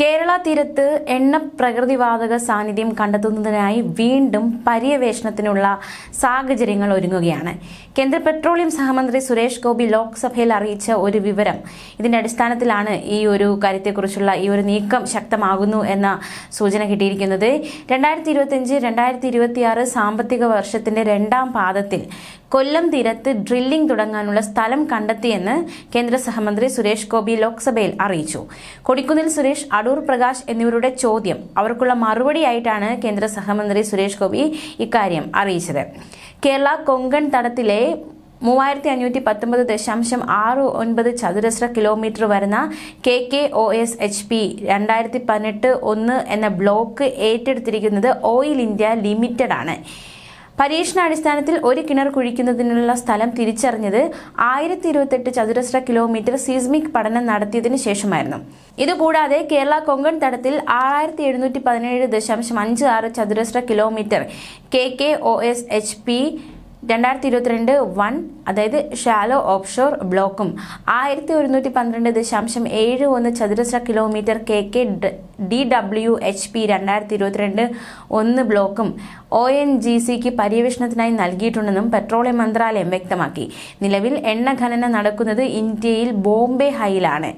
കേരള തീരത്ത് എണ്ണ പ്രകൃതിവാതക സാന്നിധ്യം കണ്ടെത്തുന്നതിനായി വീണ്ടും പര്യവേഷണത്തിനുള്ള സാഹചര്യങ്ങൾ ഒരുങ്ങുകയാണ്. കേന്ദ്ര പെട്രോളിയം സഹമന്ത്രി സുരേഷ് ഗോപി ലോക്സഭയിൽ അറിയിച്ച ഒരു വിവരം ഇതിന്റെ അടിസ്ഥാനത്തിലാണ് ഈ ഒരു കാര്യത്തെക്കുറിച്ചുള്ള ഈ ഒരു നീക്കം ശക്തമാകുന്നു എന്ന സൂചന കിട്ടിയിരിക്കുന്നത്. രണ്ടായിരത്തി ഇരുപത്തിയഞ്ച് രണ്ടായിരത്തി ഇരുപത്തിയാറ് സാമ്പത്തിക വർഷത്തിന്റെ രണ്ടാം പാദത്തിൽ കൊല്ലം തീരത്ത് ഡ്രില്ലിംഗ് തുടങ്ങാനുള്ള സ്ഥലം കണ്ടെത്തിയെന്ന് കേന്ദ്ര സഹമന്ത്രി സുരേഷ് ഗോപി ലോക്സഭയിൽ അറിയിച്ചു. കൊടിക്കുന്നിൽ സുരേഷ് അടൂർ പ്രകാശ് എന്നിവരുടെ ചോദ്യം. അവർക്കുള്ള മറുപടിയായിട്ടാണ് കേന്ദ്ര സഹമന്ത്രി സുരേഷ് ഗോപി ഇക്കാര്യം അറിയിച്ചത്. കേരള കൊങ്കൺ തടത്തിലെ മൂവായിരത്തി അഞ്ഞൂറ്റി പത്തൊമ്പത് ദശാംശം ആറ് ഒൻപത് ചതുരശ്ര കിലോമീറ്റർ വരുന്ന K K O S H P രണ്ടായിരത്തി പതിനെട്ട് ഒന്ന് എന്ന ബ്ലോക്ക് ഏറ്റെടുത്തിരിക്കുന്നത് ഓയിൽ ഇന്ത്യ ലിമിറ്റഡ് ആണ് പരീക്ഷണാടിസ്ഥാനത്തിൽ ഒരു കിണർ കുഴിക്കുന്നതിനുള്ള സ്ഥലം തിരിച്ചറിഞ്ഞത് ആയിരത്തി ഇരുപത്തെട്ട് ചതുരശ്ര കിലോമീറ്റർ സീസ്മിക് പഠനം നടത്തിയതിനു ശേഷമായിരുന്നു. ഇതുകൂടാതെ കേരള കൊങ്കൺ തടത്തിൽ ആറായിരത്തി എഴുന്നൂറ്റി പതിനേഴ് ദശാംശം അഞ്ച് ആറ് ചതുരശ്ര kilometre K K O S H P രണ്ടായിരത്തി ഇരുപത്തിരണ്ട് വൺ അതായത് ഷാലോ ഓഫ്ഷോർ ബ്ലോക്കും. ആയിരത്തി ഒരുന്നൂറ്റി പന്ത്രണ്ട് ദശാംശം ഏഴ് ഒന്ന് ചതുരശ്ര kilometre K K D W H P രണ്ടായിരത്തി ഇരുപത്തിരണ്ട് ഒന്ന് ബ്ലോക്കും ഒ എൻ ജി സിക്ക് പര്യവേഷണത്തിനായി നൽകിയിട്ടുണ്ടെന്നും പെട്രോളിയം മന്ത്രാലയം വ്യക്തമാക്കി. നിലവിൽ എണ്ണ ഖനനം നടക്കുന്നത് ഇന്ത്യയിൽ ബോംബെ ഹൈയിലാണ്.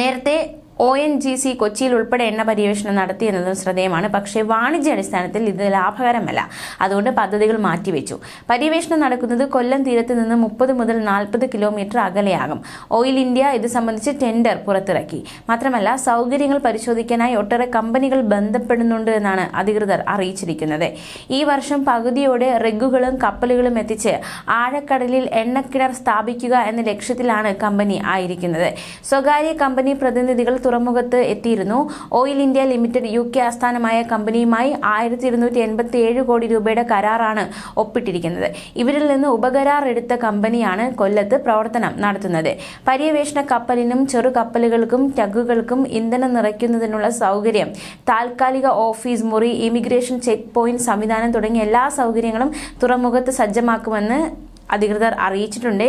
നേരത്തെ ഒ എൻ ജി സി കൊച്ചിയിൽ ഉൾപ്പെടെ എണ്ണ പര്യവേഷണം നടത്തിയെന്നതും ശ്രദ്ധേയമാണ്. പക്ഷേ വാണിജ്യ അടിസ്ഥാനത്തിൽ ഇത് ലാഭകരമല്ല. അതുകൊണ്ട് പദ്ധതികൾ മാറ്റിവെച്ചു. പര്യവേഷണം നടക്കുന്നത് കൊല്ലം തീരത്ത് നിന്ന് മുപ്പത് മുതൽ നാൽപ്പത് കിലോമീറ്റർ അകലെയാകും. ഓയിൽ ഇന്ത്യ ഇത് സംബന്ധിച്ച് ടെൻഡർ പുറത്തിറക്കി. മാത്രമല്ല സൗകര്യങ്ങൾ പരിശോധിക്കാനായി ഒട്ടേറെ കമ്പനികൾ ബന്ധപ്പെടുന്നുണ്ട് എന്നാണ് അധികൃതർ അറിയിച്ചിരിക്കുന്നത്. ഈ വർഷം പകുതിയോടെ റിഗുകളും കപ്പലുകളും എത്തിച്ച് ആഴക്കടലിൽ എണ്ണക്കിണർ സ്ഥാപിക്കുക എന്ന ലക്ഷ്യത്തിലാണ് കമ്പനി ആയിരിക്കുന്നത്. സ്വകാര്യ കമ്പനി പ്രതിനിധികൾ തുറമുഖത്ത് എത്തിയിരുന്നു. Oil India Limited U K ആസ്ഥാനമായ കമ്പനിയുമായി ആയിരത്തി ഇരുന്നൂറ്റി എൺപത്തി ഏഴ് കോടി രൂപയുടെ കരാറാണ് ഒപ്പിട്ടിരിക്കുന്നത്. ഇവരിൽ നിന്ന് ഉപകരാർ എടുത്ത കമ്പനിയാണ് കൊല്ലത്ത് പ്രവർത്തനം നടത്തുന്നത്. പര്യവേഷണ കപ്പലിനും ചെറു കപ്പലുകൾക്കും ടഗുകൾക്കും ഇന്ധനം നിറയ്ക്കുന്നതിനുള്ള സൗകര്യം താൽക്കാലിക ഓഫീസ് മുറി ഇമിഗ്രേഷൻ ചെക്ക് പോയിന്റ് സംവിധാനം തുടങ്ങിയ എല്ലാ സൗകര്യങ്ങളും തുറമുഖത്ത് സജ്ജമാക്കുമെന്ന് അധികൃതർ അറിയിച്ചിട്ടുണ്ട്.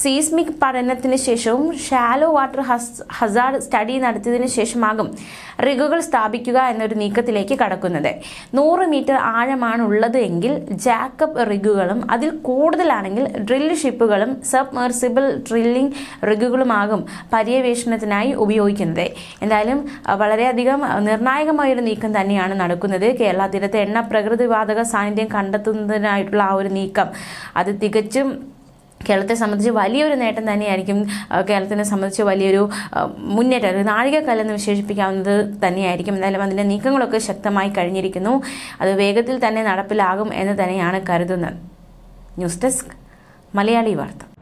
സീസ്മിക് പഠനത്തിന് ശേഷവും ഷാലോ വാട്ടർ ഹസാർഡ് സ്റ്റഡി നടത്തിയതിനു ശേഷമാകും റിഗുകൾ സ്ഥാപിക്കുക എന്നൊരു നീക്കത്തിലേക്ക് കടക്കുന്നത്. നൂറ് മീറ്റർ ആഴമാണ് ഉള്ളത് എങ്കിൽ ജാക്കപ്പ് റിഗുകളും അതിൽ കൂടുതലാണെങ്കിൽ ഡ്രിൽ ഷിപ്പുകളും സബ്മേർസിബിൾ ഡ്രില്ലിംഗ് റിഗുകളുമാകും പര്യവേഷണത്തിനായി ഉപയോഗിക്കുന്നത്. എന്തായാലും വളരെയധികം നിർണായകമായൊരു നീക്കം തന്നെയാണ് നടക്കുന്നത്. കേരള തീരത്തെ എണ്ണ പ്രകൃതിവാതക സാന്നിധ്യം കണ്ടെത്തുന്നതിനായിട്ടുള്ള ആ ഒരു നീക്കം. അത് തികച്ചും കേരളത്തെ സംബന്ധിച്ച് വലിയൊരു നേട്ടം തന്നെയായിരിക്കും കേരളത്തിനെ സംബന്ധിച്ച് വലിയൊരു മുന്നേറ്റം ഒരു നാഴികക്കല്ലെന്ന് വിശേഷിപ്പിക്കാവുന്നത് തന്നെയായിരിക്കും. എന്തായാലും അതിന്റെ നീക്കങ്ങളൊക്കെ ശക്തമായി കഴിഞ്ഞിരിക്കുന്നു. അത് വേഗത്തിൽ തന്നെ നടപ്പിലാകും എന്ന് തന്നെയാണ് കരുതുന്നത്. ന്യൂസ് ഡെസ്ക് മലയാളി വാർത്ത.